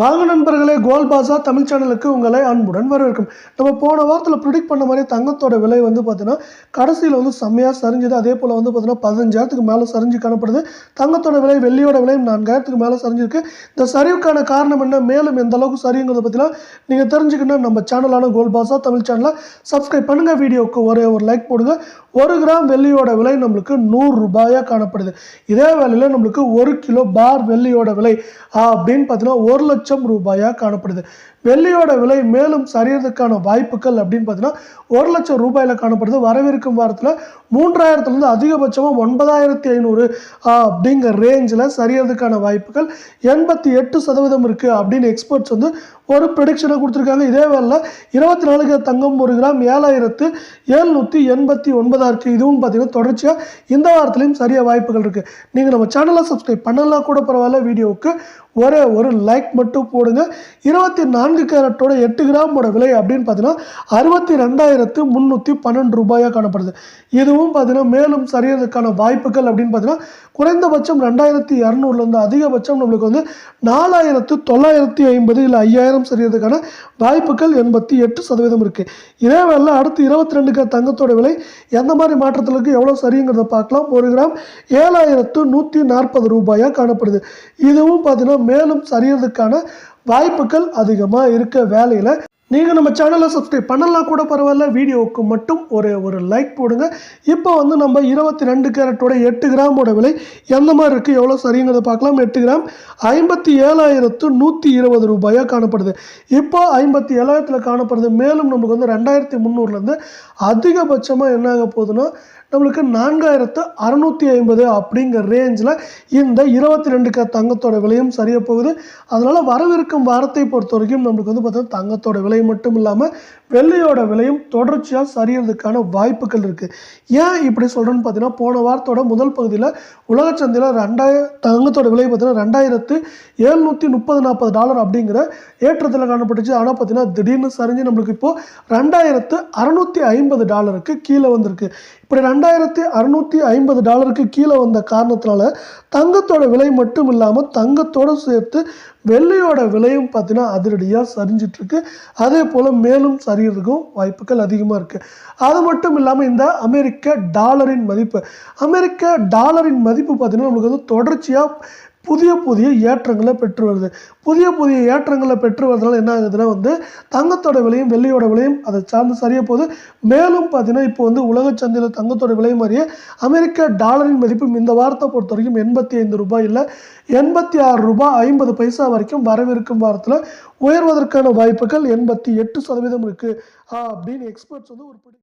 வாங்க நண்பர்களே கோல் பாசா தமிழ் சேனலுக்கு உங்களை அன்புடன் வரவேற்கும். நம்ம போன வாரத்தில் ப்ரிடிக்ட் பண்ண மாதிரி தங்கத்தோட விலை வந்து பார்த்தீங்கன்னா கடைசியில் வந்து செம்மையாக சரிஞ்சுது. அதே போல் வந்து பார்த்தீங்கன்னா பதினஞ்சாயிரத்துக்கு மேலே சரிஞ்சு காணப்படுது. தங்கத்தோட விலை வெள்ளியோட விலையும் நான்காயிரத்துக்கு மேலே சரிஞ்சிருக்கு. இந்த சரிவுக்கான காரணம் என்ன? மேலும் எந்த அளவுக்கு சரிங்கிறத பற்றிலாம் நீங்கள் தெரிஞ்சுக்கணும். நம்ம சேனலான கோல் பாசா தமிழ் சேனலை சப்ஸ்கிரைப் பண்ணுங்கள் வீடியோவுக்கு ஒரே ஒரு லைக் போடுங்க. ஒரு கிராம் வெள்ளியோட விலை நம்மளுக்கு நூறு ரூபாயாக காணப்படுது. இதே வேலையில் நம்மளுக்கு ஒரு கிலோ பார் வெள்ளியோட விலை அப்படின்னு பார்த்தீங்கன்னா ஒரு லட்சம் ரூபாயாக காணப்படுது. வெள்ளியோட விலை மேலும் சரியறதுக்கான வாய்ப்புகள் அப்படின்னு பார்த்தீங்கன்னா ஒரு லட்சம் ரூபாயில் காணப்படுது. வரவிருக்கும் வாரத்தில் மூன்றாயிரத்துலேருந்து அதிகபட்சமாக ஒன்பதாயிரத்தி ஐநூறு அப்படிங்கிற ரேஞ்சில் சரியறதுக்கான வாய்ப்புகள் எண்பத்தி எட்டு சதவீதம் இருக்குது அப்படின்னு எக்ஸ்பர்ட்ஸ் வந்து ஒரு ப்ரெடிக்ஷனை கொடுத்துருக்காங்க. இதே வேலை இருபத்தி நாலு தங்கம் ஒரு கிராம் ஏழாயிரத்து ஏழ்நூற்றி எண்பத்தி ஒன்பதாக இருக்குது இதுவும் பார்த்தீங்கன்னா தொடர்ச்சியாக இந்த வாரத்துலேயும் சரியாக வாய்ப்புகள் இருக்குது நீங்கள் நம்ம சேனலை சப்ஸ்கிரைப் பண்ணலாம் கூட பரவாயில்ல. வீடியோவுக்கு ஒரே ஒரு லைக் மட்டும் போடுங்க. இருபத்தி நான்கு கேரட்டோட எட்டு கிராமோட விலை அப்படின்னு பார்த்தீங்கன்னா அறுபத்தி ரெண்டாயிரத்து முந்நூற்றி பன்னெண்டு ரூபாயாக காணப்படுது. இதுவும் பார்த்தீங்கன்னா மேலும் சரியறதுக்கான வாய்ப்புகள் அப்படின்னு பார்த்தீங்கன்னா குறைந்தபட்சம் ரெண்டாயிரத்தி இரநூறுலேருந்து அதிகபட்சம் நம்மளுக்கு வந்து நாலாயிரத்து தொள்ளாயிரத்தி ஐம்பது இல்லை ஐயாயிரம் சரியறதுக்கான வாய்ப்புகள் எண்பத்தி எட்டு சதவீதம் இருக்குது இதே வேலை அடுத்து இருபத்தி ரெண்டுக்கு தங்கத்தோட விலை எந்த மாதிரி மாற்றத்திற்கு இருக்குது எவ்வளோ சரிங்கிறத பார்க்கலாம். ஒரு கிராம் ஏழாயிரத்து நூற்றி நாற்பது ரூபாயாக காணப்படுது. இதுவும் பார்த்தீங்கன்னா மேலும் சரியறதுக்கான வாய்ப்புகள் அதிகமாக இருக்க வேலையில் நீங்கள் நம்ம சேனலை சப்ஸ்கிரைப் பண்ணலாம் கூட பரவாயில்ல. வீடியோவுக்கு மட்டும் ஒரு ஒரு லைக் போடுங்க. இப்போ வந்து நம்ம இருபத்தி ரெண்டு கேரட்டோட எட்டு கிராமோட விலை எந்த மாதிரி இருக்குது எவ்வளோ சரிங்கிறத பார்க்கலாம். எட்டு கிராம் ஐம்பத்தி ஏழாயிரத்து நூற்றி இருபது ரூபாயாக காணப்படுது. இப்போ ஐம்பத்தி ஏழாயிரத்தில் காணப்படுது. மேலும் நமக்கு வந்து ரெண்டாயிரத்தி முந்நூறுலேருந்து அதிகபட்சமாக என்ன ஆக போகுதுன்னா நம்மளுக்கு நான்காயிரத்து அறநூற்றி ஐம்பது அப்படிங்கிற ரேஞ்சில் இந்த இருபத்தி ரெண்டு க தங்கத்தோட விலையும் சரியாக போகுது. அதனால் வரவிருக்கும் வாரத்தை பொறுத்த வரைக்கும் நம்மளுக்கு வந்து பார்த்தீங்கன்னா தங்கத்தோட விலை மட்டும் இல்லாமல் வெள்ளையோட விலையும் தொடர்ச்சியாக சரியறதுக்கான வாய்ப்புகள் இருக்குது ஏன் இப்படி சொல்கிறேன்னு பார்த்தீங்கன்னா போன வாரத்தோட முதல் பகுதியில் உலக சந்தையில் ரெண்டாயிரம் தங்கத்தோட விலை பார்த்தீங்கன்னா ரெண்டாயிரத்து எழுநூற்றி முப்பது நாற்பது டாலர் அப்படிங்கிற ஏற்றத்தில் காணப்பட்டுச்சு. ஆனால் பார்த்தீங்கன்னா திடீர்னு சரிஞ்சு நம்மளுக்கு இப்போது ரெண்டாயிரத்து அறநூற்றி ஐம்பது டாலருக்கு கீழே வந்திருக்கு. இப்படி ரெண்டாயிரத்தி அறநூற்றி ஐம்பது டாலருக்கு கீழே வந்த காரணத்தினால தங்கத்தோட விலை மட்டும் இல்லாமல் தங்கத்தோடு சேர்த்து வெள்ளையோட விலையும் பார்த்தீங்கன்னா அதிரடியாக சரிஞ்சிட்ருக்கு. அதே போல் மேலும் சரியறதுக்கும் வாய்ப்புகள் அதிகமாக இருக்குது அது மட்டும் இல்லாமல் இந்த அமெரிக்க டாலரின் மதிப்பு. அமெரிக்க டாலரின் மதிப்பு பார்த்திங்கன்னா நமக்கு வந்து தொடர்ச்சியாக புதிய புதிய ஏற்றங்களை பெற்று வருது. புதிய புதிய ஏற்றங்களை பெற்று வரதுனால என்ன ஆகுதுன்னா வந்து தங்கத்தோட விலையும் வெள்ளியோட விலையும் அதை சார்ந்து சரிய போகுது மேலும் பார்த்தீங்கன்னா இப்போ வந்து உலக சந்தையில் தங்கத்தோட விலை மாதிரியே அமெரிக்க டாலரின் மதிப்பும் இந்த வாரத்தை பொறுத்த வரைக்கும் எண்பத்தி ஐந்து ரூபாய் இல்லை எண்பத்தி ஆறு ரூபாய் ஐம்பது பைசா வரைக்கும் வரவிருக்கும் வாரத்தில் உயர்வதற்கான வாய்ப்புகள் எண்பத்தி எட்டு சதவீதம் இருக்குது அப்படின்னு எக்ஸ்பர்ட்ஸ் வந்து ஒரு